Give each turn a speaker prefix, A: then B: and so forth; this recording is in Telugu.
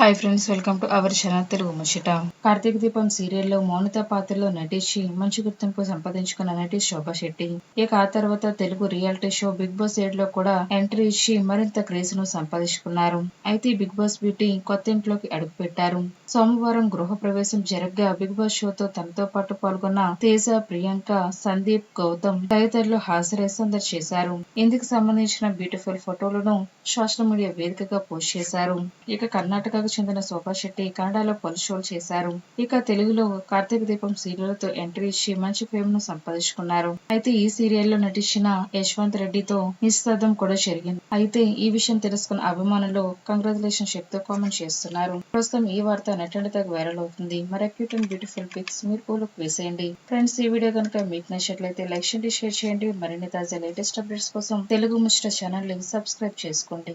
A: Hi friends welcome to our channel Telugu ముచ్చట కార్తీక దీపం సీరియల్లో మౌనిత పాత్రలో నటించి మంచి గుర్తింపు సంపాదించుకున్న నటి శోభా శెట్టి. ఇక ఆ తర్వాత Telugu reality show Bigg Boss ఎయిట్లో కూడా ఎంట్రీ ఇచ్చి మరింత క్రేజ్ను సంపాదించుకున్నారు. అయితే బిగ్ బాస్ బ్యూటీ కొత్త ఇంట్లోకి అడుగు పెట్టారు సోమవారం గృహ ప్రవేశం జరగ్గా బిగ్ బాస్ షోతో తనతో పాటు పాల్గొన్న తేజ ప్రియాంక సందీప్ గౌతమ్ తదితరులు హాజరై సందడి చేశారు. ఇందుకు సంబంధించిన బ్యూటిఫుల్ ఫోటోలను సోషల్ మీడియా వేదికగా పోస్ట్ చేశారు. ఇక కర్ణాటకకు చెందిన శోభా శెట్టి కన్నడలో పలు షోలు చేశారు. ఇక తెలుగులో కార్తీక దీపం సీరియల్తో ఎంట్రీ ఇచ్చి మంచి ఫేమ్ను సంపాదించుకున్నారు. అయితే ఈ సీరియల్లో నటించిన యశ్వంత్ రెడ్డితో నిశ్చితార్థం కూడా జరిగింది. అయితే ఈ విషయం తెలుసుకున్న అభిమానులు కంగ్రాచులేషన్ చెప్తూ కామెంట్ చేస్తున్నారు. ప్రస్తుతం ఈ వార్త నెట్టండి తగ్గ వైరల్ అవుతుంది. మరి క్యూట్ అండ్ బ్యూటిఫుల్ పిక్స్ మీరు పూలకు వేసేయండి. ఫ్రెండ్స్ ఈ వీడియో కనుక మీకు నచ్చినట్లయితే లైక్ చేయండి షేర్ చేయండి. మరిన్ని తాజా లేటెస్ట్ అప్డేట్స్ కోసం తెలుగు ముచ్చట ఛానల్ని సబ్స్క్రైబ్ చేసుకోండి.